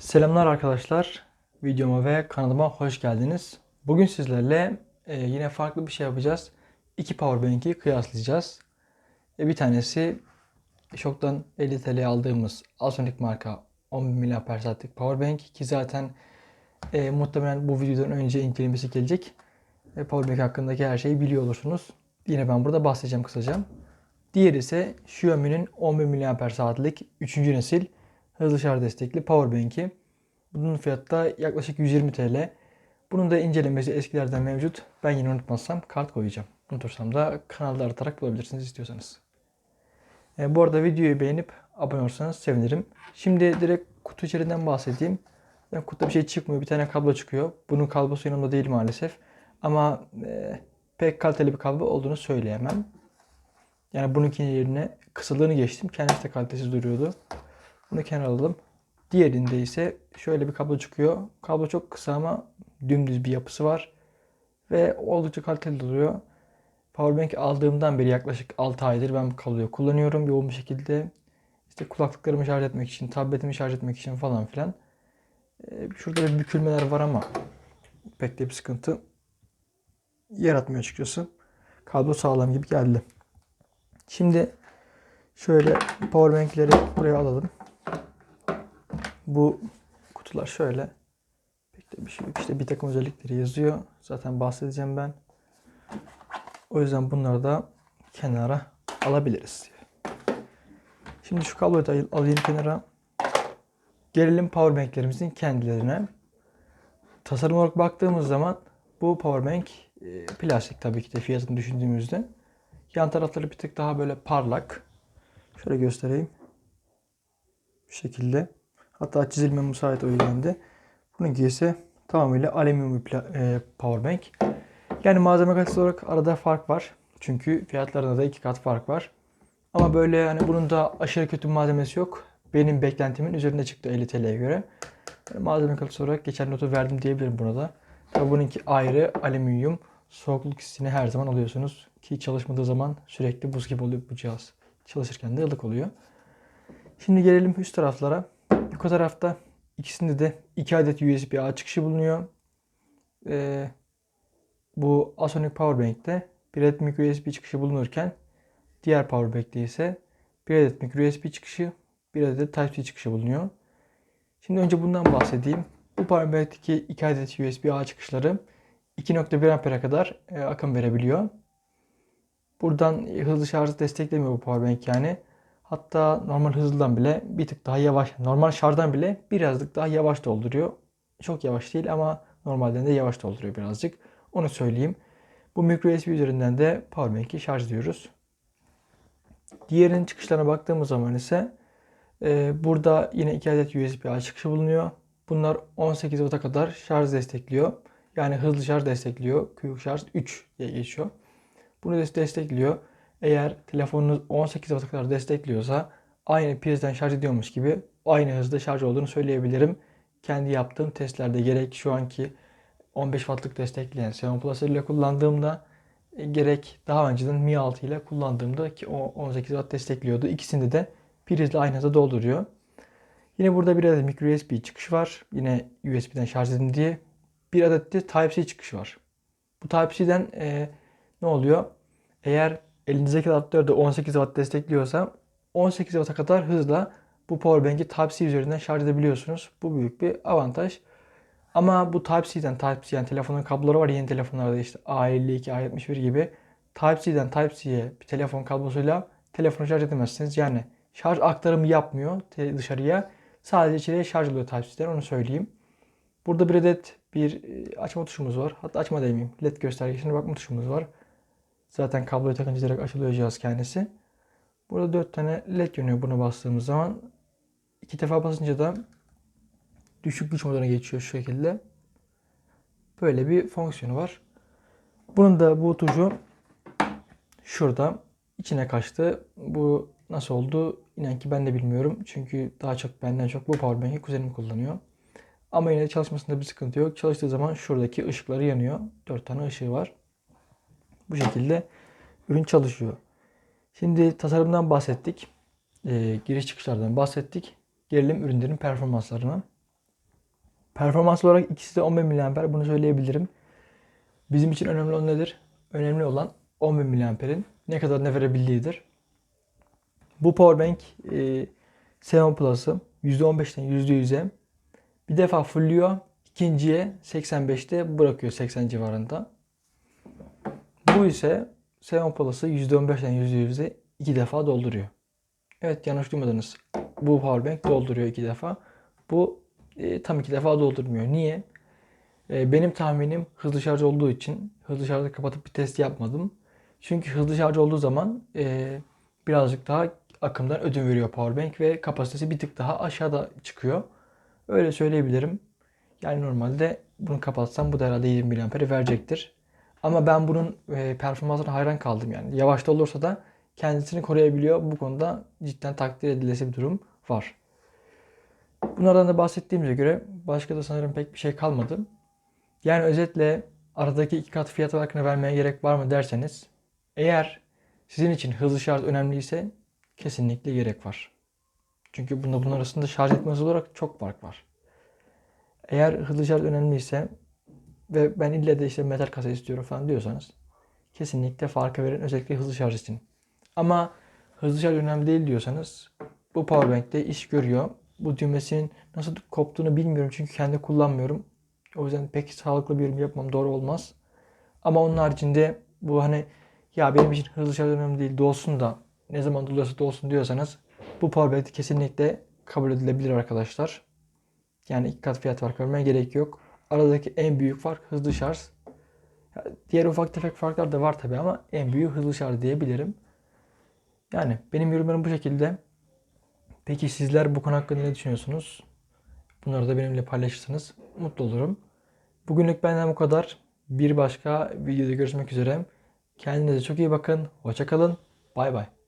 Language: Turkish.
Selamlar arkadaşlar. Videoma ve kanalıma hoş geldiniz. Bugün sizlerle e, yine farklı bir şey yapacağız. İki powerbank'i kıyaslayacağız. E, bir tanesi Şok'tan 50 TL'ye aldığımız Asonic marka 10.000 mAh'lik powerbank ki zaten e, muhtemelen bu videodan önce incelemesi gelecek. E, powerbank hakkındaki her şeyi biliyor olursunuz. Yine ben burada bahsedeceğim kısaca. Diğeri ise Xiaomi'nin 11 mAh'lik 3. nesil hızlı şarj destekli powerbank'i. Bunun fiyatı da yaklaşık 120 TL. Bunun da incelemesi eskilerden mevcut. Ben yine unutmazsam kart koyacağım. Unutursam da kanalda aratarak bulabilirsiniz istiyorsanız. E, bu arada videoyu beğenip abone olursanız sevinirim. Şimdi direkt kutu içerisinden bahsedeyim. Yani kutuda bir şey çıkmıyor. Bir tane kablo çıkıyor. Bunun kablosu yanımda değil maalesef. Ama e, pek kaliteli bir kablo olduğunu söyleyemem. Yani bunun yerine kısıldığını geçtim. Kendisi de kalitesiz duruyordu. Bunu kenara alalım. Diğerinde ise şöyle bir kablo çıkıyor. Kablo çok kısa ama dümdüz bir yapısı var. Ve oldukça kaliteli duruyor. Powerbank aldığımdan beri yaklaşık 6 aydır ben bu kabloyu kullanıyorum yoğun bir şekilde. İşte kulaklıklarımı şarj etmek için, tabletimi şarj etmek için falan filan. Ee, Şurada bir bükülmeler var ama pek de bir sıkıntı yaratmıyor açıkçası. Kablo sağlam gibi geldi. Şimdi şöyle powerbankleri buraya alalım. Bu kutular şöyle. Pek de bir şey yok. İşte bir takım özellikleri yazıyor. Zaten bahsedeceğim ben. O yüzden bunları da kenara alabiliriz. Şimdi şu kabloyu da alayım kenara. Gelelim powerbanklerimizin kendilerine. Tasarım olarak baktığımız zaman bu powerbank e, plastik tabii ki de fiyatını düşündüğümüzde. Yan tarafları bir tık daha böyle parlak. Şöyle göstereyim. Bu şekilde. Hatta çizilme müsait o yüzden de. Bununki ise tamamıyla alüminyum bir e, powerbank. Yani malzeme kalitesi olarak arada fark var. Çünkü fiyatlarında da iki kat fark var. Ama böyle yani bunun da aşırı kötü malzemesi yok. Benim beklentimin üzerinde çıktı 50 TL'ye göre. Yani malzeme kalitesi olarak geçen notu verdim diyebilirim buna da. Tabi bununki ayrı alüminyum. Soğukluk hissini her zaman alıyorsunuz. Ki çalışmadığı zaman sürekli buz gibi oluyor bu cihaz. Çalışırken de ılık oluyor. Şimdi gelelim üst taraflara. Yukarı tarafta ikisinde de 2 adet USB-A çıkışı bulunuyor. Ee, bu Asonic Powerbank'te bir adet micro USB çıkışı bulunurken diğer Powerbank'te ise bir adet micro USB çıkışı, bir adet Type-C çıkışı bulunuyor. Şimdi önce bundan bahsedeyim. Bu Powerbank'teki 2 adet USB-A çıkışları 2.1 Amper'e kadar e, akım verebiliyor. Buradan hızlı şarjı desteklemiyor bu powerbank yani. Hatta normal hızlıdan bile bir tık daha yavaş, normal şarjdan bile birazcık daha yavaş dolduruyor. Çok yavaş değil ama normalden de yavaş dolduruyor birazcık. Onu söyleyeyim. Bu micro USB üzerinden de powerbank'i şarj ediyoruz. Diğerinin çıkışlarına baktığımız zaman ise e, burada yine 2 adet USB-A çıkışı bulunuyor. Bunlar 18 Watt'a kadar şarj destekliyor. Yani hızlı şarj destekliyor. Quick şarj 3 diye geçiyor. Bunu destekliyor. Eğer telefonunuz 18 Watt'a kadar destekliyorsa aynı prizden şarj ediyormuş gibi aynı hızda şarj olduğunu söyleyebilirim. Kendi yaptığım testlerde gerek şu anki 15 Watt'lık destekleyen Xeon Plus ile kullandığımda e, gerek daha önceden Mi 6 ile kullandığımda ki o 18 Watt destekliyordu. İkisinde de prizle aynı hızda dolduruyor. Yine burada bir adet micro USB çıkış var. Yine USB'den şarj edin diye. Bir adet de Type-C çıkışı var. Bu Type-C'den e, ne oluyor? Eğer elinizdeki adaptör de 18 Watt destekliyorsa 18 Watt'a kadar hızla bu powerbank'i Type-C üzerinden şarj edebiliyorsunuz. Bu büyük bir avantaj. Ama bu Type-C'den Type-C yani telefonun kabloları var yeni telefonlarda işte A52, A71 gibi Type-C'den Type-C'ye bir telefon kablosuyla telefonu şarj edemezsiniz. Yani şarj aktarımı yapmıyor dışarıya. Sadece içeriye şarj oluyor Type-C'den onu söyleyeyim. Burada bir adet bir e, açma tuşumuz var. Hatta açma demeyeyim. LED göstergesine bakma tuşumuz var. Zaten kabloyu takınca direkt açılıyor cihaz kendisi. Burada 4 tane led yanıyor bunu bastığımız zaman. iki defa basınca da düşük güç moduna geçiyor şu şekilde. Böyle bir fonksiyonu var. Bunun da bu tuşu şurada içine kaçtı. Bu nasıl oldu? İnan ki ben de bilmiyorum. Çünkü daha çok benden çok bu powerbank'i kuzenim kullanıyor. Ama yine çalışmasında bir sıkıntı yok. Çalıştığı zaman şuradaki ışıkları yanıyor. 4 tane ışığı var. Bu şekilde ürün çalışıyor. Şimdi tasarımdan bahsettik. E, giriş çıkışlardan bahsettik. Gelelim ürünlerin performanslarına. Performans olarak ikisi de 10.000 mAh bunu söyleyebilirim. Bizim için önemli olan nedir? Önemli olan 10.000 mAh'in ne kadar ne verebildiğidir. Bu powerbank e, Xeon Plus'ı %15'ten %100'e bir defa fullüyor. ikinciye 85'te bırakıyor 80 civarında. Bu ise Xeon Plus'ı %15'ten %100'e iki defa dolduruyor. Evet yanlış duymadınız. Bu powerbank dolduruyor iki defa. Bu e, tam iki defa doldurmuyor. Niye? E, benim tahminim hızlı şarj olduğu için hızlı şarjı kapatıp bir test yapmadım. Çünkü hızlı şarj olduğu zaman e, birazcık daha akımdan ödün veriyor powerbank ve kapasitesi bir tık daha aşağıda çıkıyor. Öyle söyleyebilirim. Yani normalde bunu kapatsam bu da herhalde 20 mAh verecektir. Ama ben bunun e, performansına hayran kaldım yani. Yavaş da olursa da kendisini koruyabiliyor. Bu konuda cidden takdir edilesi bir durum var. Bunlardan da bahsettiğimize göre başka da sanırım pek bir şey kalmadı. Yani özetle aradaki iki kat fiyat farkını vermeye gerek var mı derseniz eğer sizin için hızlı şarj önemliyse kesinlikle gerek var. Çünkü bunda bunun arasında şarj etme hızı olarak çok fark var. Eğer hızlı şarj önemliyse ve ben ille de işte metal kasa istiyorum falan diyorsanız kesinlikle farkı verin özellikle hızlı şarj için. Ama hızlı şarj önemli değil diyorsanız bu powerbank'te iş görüyor. Bu düğmesinin nasıl koptuğunu bilmiyorum çünkü kendi kullanmıyorum. O yüzden pek sağlıklı bir yorum yapmam doğru olmaz. Ama onun haricinde bu hani ya benim için hızlı şarj önemli değil dolsun da ne zaman doluyorsa dolsun diyorsanız bu powerbank kesinlikle kabul edilebilir arkadaşlar. Yani iki kat fiyat fark vermeye gerek yok. Aradaki en büyük fark hızlı şarj. Diğer ufak tefek farklar da var tabi ama en büyük hızlı şarj diyebilirim. Yani benim yorumlarım bu şekilde. Peki sizler bu konu hakkında ne düşünüyorsunuz? Bunları da benimle paylaşırsanız mutlu olurum. Bugünlük benden bu kadar. Bir başka videoda görüşmek üzere. Kendinize çok iyi bakın. Hoşça kalın. Bay bay.